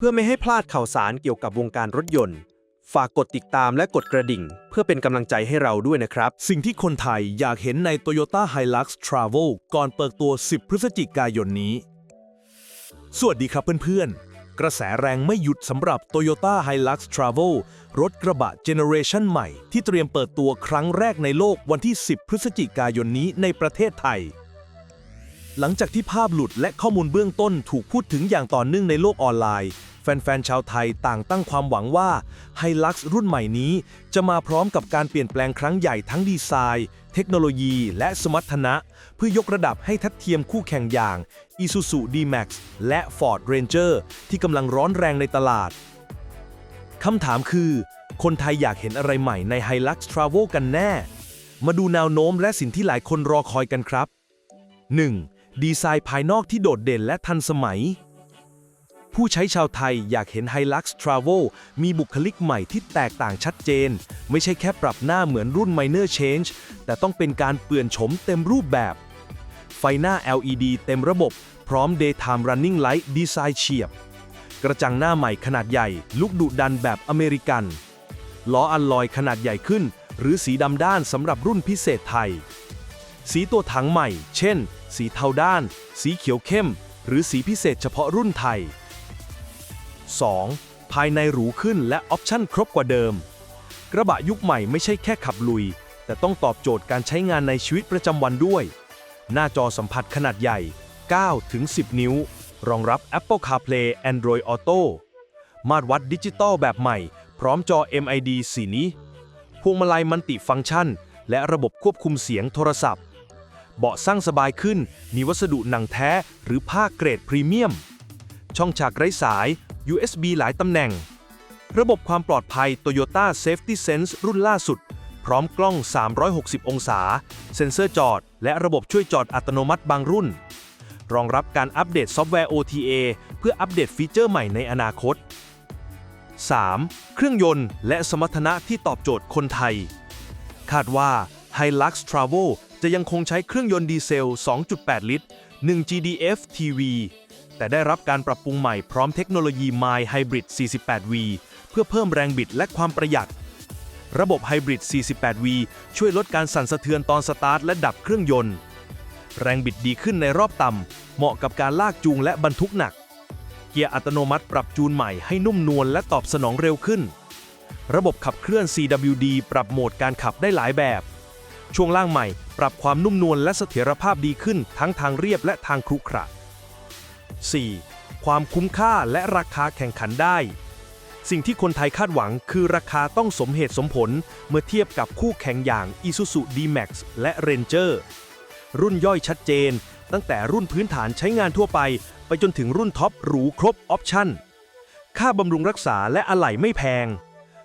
เพื่อไม่ให้พลาดข่าวสารเกี่ยวกับวงการรถยนต์ ฝากกดติดตามและกดกระดิ่ง เพื่อเป็นกำลังใจให้เราด้วยนะครับ สิ่งที่คนไทยอยากเห็นใน Toyota Hilux Travel ก่อนเปิดตัว 10 พฤศจิกายนนี้ สวัสดีครับเพื่อนๆ กระแสแรงไม่หยุดสำหรับ Toyota Hilux Travel รถกระบะเจเนอเรชันใหม่ ที่เตรียมเปิดตัวครั้งแรกในโลกวันที่ 10 พฤศจิกายนนี้ในประเทศไทยหลังจากที่ภาพหลุดและข้อมูลเบื้องต้นถูกพูดถึงอย่างต่อเนื่องในโลกออนไลน์ ฟนๆ ชาวไทยต่างตั้งความหวังว่า Hilux รุ่นใหม่นี้ จะมาพร้อมกับการเปลี่ยนแปลงครั้งใหญ่ทั้งดีไซน์ เทคโนโลยี และสมรรถนะ เพื่อยกระดับให้ทัดเทียมคู่แข่งอย่าง Isuzu D-Max และ Ford Ranger ที่กำลังร้อนแรงในตลาดคำถามคือ คนไทยอยากเห็นอะไรใหม่ใน Hilux Travel กันแน่ มาดูแนวโน้มและสิ่งที่หลายคนรอคอยกันครับ 1. ดีไซน์ภายนอกที่โดดเด่นและทันสมัย ผู้ใช้ชาวไทยอยากเห็น Hilux Travel มีบุคลิกใหม่ที่แตกต่างชัดเจน ไม่ใช่แค่ปรับหน้าเหมือนรุ่น Minor Change แต่ต้องเป็นการเปลี่ยนโฉมเต็มรูปแบบ ไฟหน้า LED เต็มระบบ พร้อม Daytime Running Light ดีไซน์เฉียบ กระจังหน้าใหม่ขนาดใหญ่ ลุกดุดันแบบอเมริกัน ล้ออัลลอยขนาดใหญ่ขึ้น หรือสีดำด้านสำหรับรุ่นพิเศษไทย สีตัวถังใหม่ เช่น สีเทาด้าน สีเขียวเข้ม หรือสีพิเศษเฉพาะรุ่นไทย 2. ภายในหรูขึ้นและออปชั่นครบกว่าเดิม กระบะยุคใหม่ไม่ใช่แค่ขับลุย แต่ต้องตอบโจทย์การใช้งานในชีวิตประจำวันด้วย หน้าจอสัมผัสขนาดใหญ่ 9 ถึง 10 นิ้ว รองรับ Apple CarPlay Android Auto มาตรวัดดิจิตอลแบบใหม่ พร้อมจอ MID สีนี้ พวงมาลัยมัลติฟังก์ชัน และระบบควบคุมเสียงโทรศัพท์ เบาะสั่งสบายขึ้น มีวัสดุหนังแท้หรือผ้าเกรดพรีเมียม ช่องฉากไร้สาย USB หลายตำแหน่ง ระบบความปลอดภัย Toyota Safety Sense รุ่นล่าสุด พร้อมกล้อง 360 องศา เซ็นเซอร์จอด และระบบช่วยจอดอัตโนมัติบางรุ่น รองรับการอัปเดตซอฟต์แวร์ OTA เพื่ออัปเดตฟีเจอร์ใหม่ในอนาคต 3. เครื่องยนต์และสมรรถนะที่ตอบโจทย์คนไทย คาดว่า Hilux Travel จะยังคงใช้เครื่องยนต์ดีเซล 2.8 ลิตร 1 GDF TV แต่ได้รับการปรับปรุงใหม่พร้อมเทคโนโลยี My Hybrid 48V เพื่อเพิ่มแรงบิดและความประหยัด ระบบ Hybrid 48V ช่วยลดการสั่นสะเทือนตอนสตาร์ทและดับเครื่องยนต์ แรงบิดดีขึ้นในรอบต่ำ เหมาะกับการลากจูงและบรรทุกหนัก เกียร์อัตโนมัติปรับจูนใหม่ให้นุ่มนวลและตอบสนองเร็วขึ้น ระบบขับเคลื่อน CWD ปรับโหมดการขับได้หลายแบบ ช่วงล่างใหม่ ปรับความนุ่มนวลและเสถียรภาพดีขึ้นทั้งทางเรียบและทางครุขระ 4. ความคุ้มค่าและราคาแข่งขันได้ สิ่งที่คนไทยคาดหวังคือราคาต้องสมเหตุสมผลเมื่อเทียบกับคู่แข่งอย่าง Isuzu D-Max และ Ranger รุ่นย่อยชัดเจน ตั้งแต่รุ่นพื้นฐานใช้งานทั่วไป ไปจนถึงรุ่นท็อปหรูครบออปชั่น ค่าบำรุงรักษาและอะไหล่ไม่แพง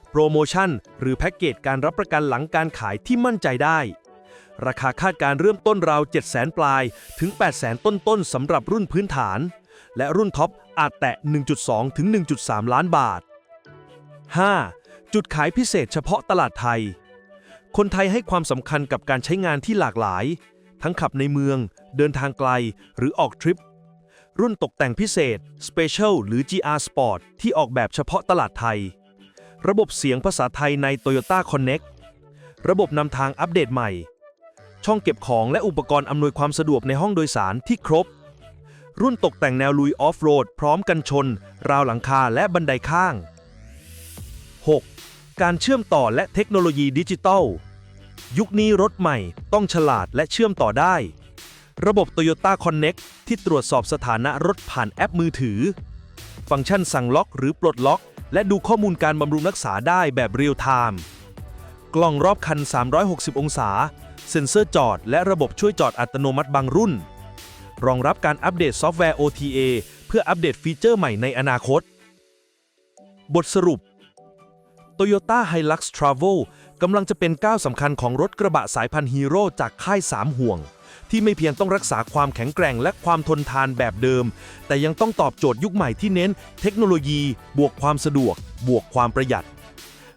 โปรโมชั่น หรือแพ็กเกจการรับประกันหลังการขายที่มั่นใจได้ราคาคาดการเริ่มต้นราว 700,000 ปลาย ถึง 800,000 ต้นๆสำหรับรุ่นพื้นฐาน และรุ่นท็อปอาจแตะ 1.2 ถึง 1.3 ล้านบาท 5. จุดขายพิเศษเฉพาะตลาดไทย คนไทยให้ความสำคัญกับการใช้งานที่หลากหลาย ทั้งขับในเมือง เดินทางไกล หรือออกทริป รุ่นตกแต่งพิเศษ Special หรือ GR Sport ที่ออกแบบเฉพาะตลาดไทย ระบบเสียงภาษาไทยใน Toyota Connect ระบบนำทางอัปเดตใหม่ ช่องเก็บของและอุปกรณ์อำนวยความสะดวกในห้องโดยสารที่ครบ รุ่นตกแต่งแนวลุยออฟโรดพร้อมกันชน ราวหลังคาและบันไดข้าง 6. การเชื่อมต่อและเทคโนโลยีดิจิทัลยุคนี้รถใหม่ต้องฉลาดและเชื่อมต่อได้ ระบบ Toyota Connect ที่ตรวจสอบสถานะรถผ่านแอปมือถือ ฟังก์ชันสั่งล็อกหรือปลดล็อก และดูข้อมูลการบำรุงรักษาได้แบบเรียลไทม์กล้องรอบคัน 360 องศา เซ็นเซอร์จอด และระบบช่วยจอดอัตโนมัติบางรุ่น รองรับการอัปเดตซอฟต์แวร์ OTA เพื่ออัปเดตฟีเจอร์ใหม่ในอนาคต บทสรุป Toyota Hilux Travel กำลังจะเป็นก้าวสำคัญของรถกระบะสายพันธุ์ฮีโร่จากค่าย 3 ห่วง ที่ไม่เพียงต้องรักษาความแข็งแกร่งและความทนทานแบบเดิม แต่ยังต้องตอบโจทย์ยุคใหม่ที่เน้น เทคโนโลยี บวกความสะดวก บวกความประหยัด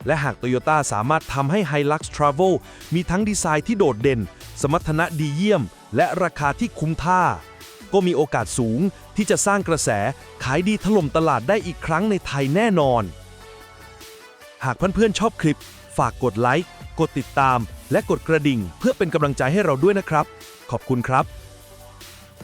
และหาก Toyota สามารถทำให้ Hilux Travel มีทั้งดีไซน์ที่โดดเด่น สมรรถนะดีเยี่ยม และราคาที่คุ้มท่า ก็มีโอกาสสูงที่จะสร้างกระแสขายดีถล่มตลาดได้อีกครั้งในไทยแน่นอน หากเพื่อนๆชอบคลิป ฝากกดไลค์ กดติดตาม และกดกระดิ่ง เพื่อเป็นกำลังใจให้เราด้วยนะครับ ขอบคุณครับ